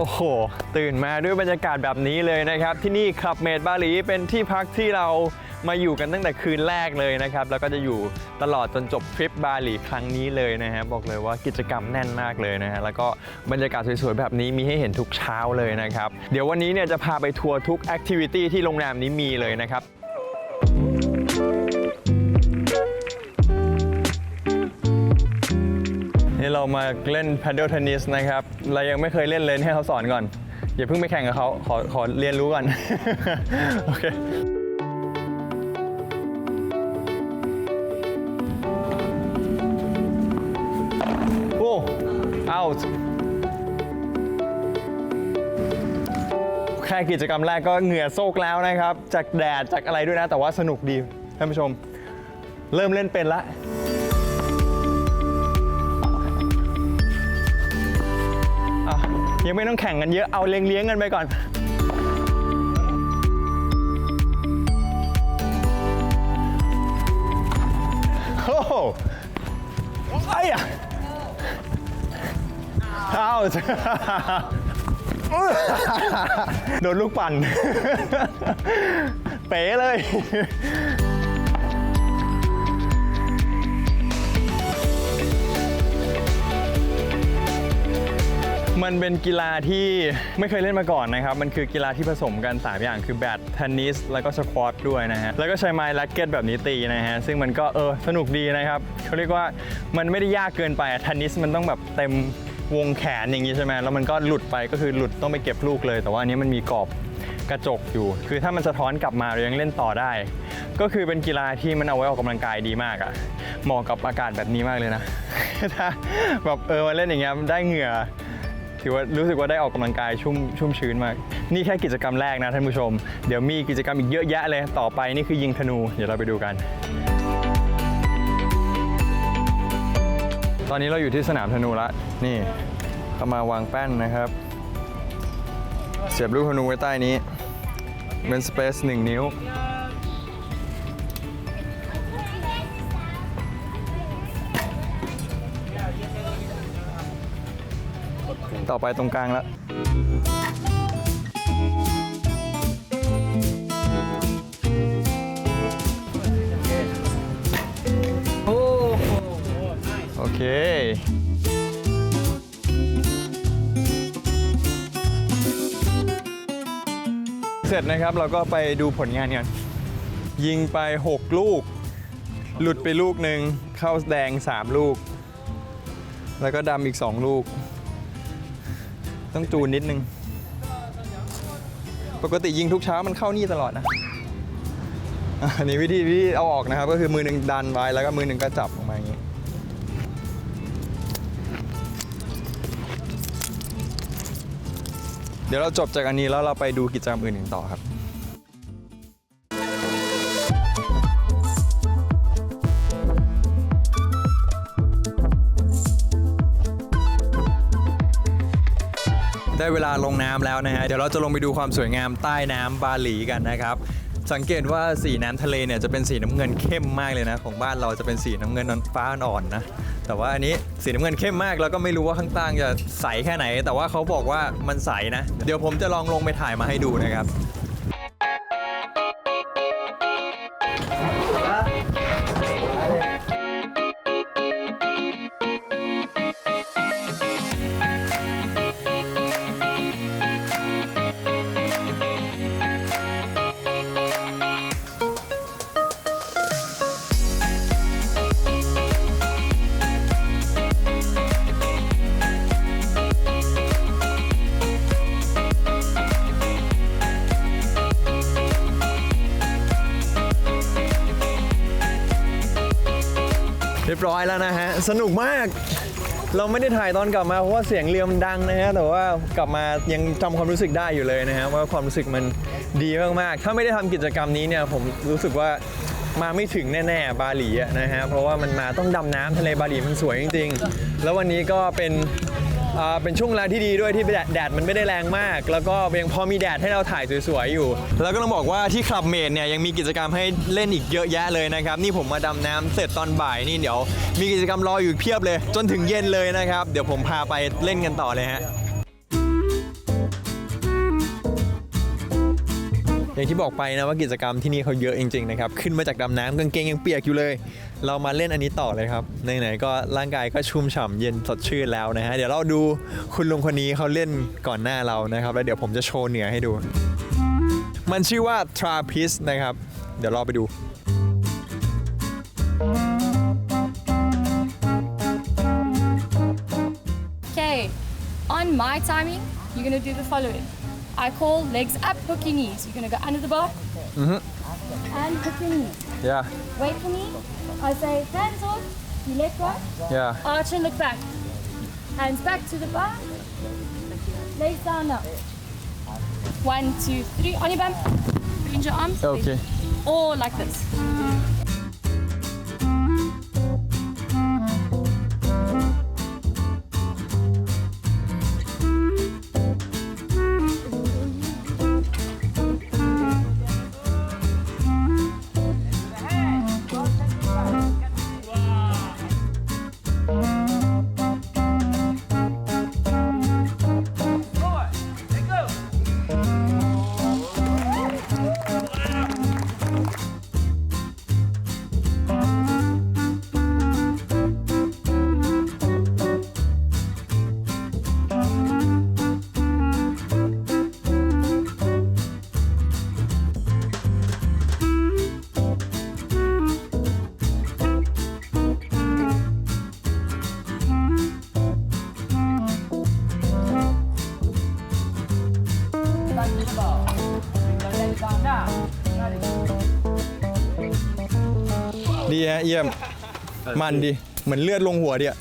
โอ้โห ตื่นมาด้วยบรรยากาศแบบนี้เลยนะครับ ที่นี่คลับเมดบาหลีเป็นที่พักที่เรามาอยู่กันตั้งแต่คืนแรกเลยนะครับ แล้วก็จะอยู่ตลอดจนจบทริปบาหลีครั้งนี้เลยนะฮะบอกเลยว่ากิจกรรมแน่นมากเลยนะฮะแล้วก็บรรยากาศสวยๆแบบนี้มีให้เห็นทุกเช้าเลยนะครับ เดี๋ยววันนี้เนี่ยจะพาไปทัวร์ทุกแอคทิวิตี้ที่โรงแรมนี้มีเลยนะครับ เรามาเล่น paddle tennis นะครับ เรายังไม่เคยเล่นเลยให้เขาสอนก่อน อย่าเพิ่งไปแข่งกับเขาขอขอเรียนรู้ก่อน โอเคโอ้ out แค่กิจกรรมแรกก็เหงื่อโซกแล้วนะครับ จากแดดจากอะไรด้วยนะ แต่ว่าสนุกดีท่านผู้ชม เริ่มเล่นเป็นละ ยังไม่ต้องแข่งกันเยอะเอาเลี้ยงเลี้ยงๆกันไปก่อนโอ้โหไอ้อะเอาโดนลูกปั่น เป๋เลย มันเป็นกีฬาที่ไม่เคยเล่นมาก่อนนะครับ มันคือกีฬาที่ผสมกัน 3 อย่างคือแบดเทนนิส แล้วก็สควอตด้วยนะฮะ แล้วก็ใช้ไม้แร็กเก็ตแบบนี้ตีนะฮะ ซึ่งมันก็เออสนุกดีนะครับเขาเรียกว่ามันไม่ได้ยากเกินไปเทนนิสมันต้องแบบเต็มวงแขนอย่างนี้ใช่ไหมแล้วมันก็หลุดไปก็คือหลุดต้องไปเก็บลูกเลย แต่ว่าอันนี้มันมีกรอบกระจกอยู่ คือถ้ามันสะท้อนกลับมาเรายังเล่นต่อได้ ก็คือเป็นกีฬาที่มันเอาไว้ออกกำลังกายดีมากอะเหมาะกับอากาศแบบนี้มากเลยนะ ถ้าแบบเออมาเล่นอย่างเงี้ยได้เหงื่อ ถือว่ารู้สึกว่าได้ออกกำลังกายชุ่มชุ่มชื้นมาก นี่แค่กิจกรรมแรกนะท่านผู้ชม เดี๋ยวมีกิจกรรมอีกเยอะแยะเลย ต่อไปนี่คือยิงธนู เดี๋ยวเราไปดูกัน ตอนนี้เราอยู่ที่สนามธนูละ นี่เรามาวางแป้นนะครับ เสียบลูกธนูไว้ใต้นี้เป็นสเปซหนึ่งนิ้ว ต่อไปตรงกลางแล้วโอเคเสร็จนะครับเราก็ไปดูผลงานกันยิงไป 6 ลูก หลุดไปลูกหนึ่งเข้าแดง 3 ลูก แล้วก็ดำอีก 2 ลูก ต้องจูนนิดนึง ปกติยิงทุกเช้ามันเข้านี่ตลอดนะอันนี้วิธีที่เอาออกนะครับ ก็คือมือหนึ่งดันไว้แล้วก็มือหนึ่งก็จับออกมาอย่างนี้เดี๋ยวเราจบจากอันนี้แล้วเราไปดูกิจกรรมอื่นๆต่อครับ ได้เวลาลงน้ำแล้วนะฮะเดี๋ยวเราจะลงไปดูความสวยงามใต้น้ำบาหลีกันนะครับ สังเกตว่าสีน้ำทะเลเนี่ยจะเป็นสีน้ำเงินเข้มมากเลยนะ ของบ้านเราจะเป็นสีน้ำเงินฟ้าอ่อนนะแต่ว่าอันนี้สีน้ำเงินเข้มมากแล้วก็ไม่รู้ว่าข้างต่างจะใสแค่ไหน แต่ว่าเขาบอกว่ามันใสนะ เดี๋ยวผมจะลองลงไปถ่ายมาให้ดูนะครับ ร้อยแล้วนะฮะ สนุกมาก เราไม่ได้ถ่ายตอนกลับมาเพราะว่าเสียงเรือมันดังนะฮะ แต่ว่ากลับมายังจำความรู้สึกได้อยู่เลยนะฮะว่าความรู้สึกมันดีมากๆ ถ้าไม่ได้ทำกิจกรรมนี้เนี่ยผมรู้สึกว่ามาไม่ถึงแน่ๆบาหลีอะนะฮะ เพราะว่ามันมาต้องดำน้ำทะเลบาหลีมันสวยจริงๆ แล้ววันนี้ก็เป็น เป็นช่วงเวลาที่ดีด้วยที่แดดแดดมันไม่ได้แรงมาก แล้วก็ยังพอมีแดดให้เราถ่ายสวยๆอยู่ แล้วก็ต้องบอกว่าที่คลับเมดเนี่ยยังมีกิจกรรมให้เล่นอีกเยอะแยะเลยนะครับ นี่ผมมาดำน้ำเสร็จตอนบ่ายนี่เดี๋ยว มีกิจกรรมรออยู่เพียบเลย จนถึงเย็นเลยนะครับ เดี๋ยวผมพาไปเล่นกันต่อเลยฮะ อย่างที่บอกไปนะว่ากิจกรรมที่นี่เขาเยอะจริงๆนะครับขึ้นมาจากดำน้ำกางเกงยังเปียกอยู่เลย เรามาเล่นอันนี้ต่อเลยครับไหนๆก็ร่างกายก็ชุ่มฉ่ำเย็นสดชื่นแล้วนะฮะเดี๋ยวเราดูคุณลุงคนนี้เขาเล่นก่อนหน้าเรานะครับ แล้วเดี๋ยวผมจะโชว์เหนือให้ดู มันชื่อว่า Trappist นะครับ เดี๋ยวเรอไปดู Okay, on my timing, you're gonna do the following. I call legs up, hook your knees. You're gonna go under the bar mm-hmm. and hook your knees. yeah Wait for me. I say hands off, you let go, yeah arch and look back. Hands back to the bar. Legs down now. One, two, three. On your bum. Bend your arms. okay Or like this. ดีฮะเยี่ยม มันดี เหมือนเลือดลงหัวดีอะ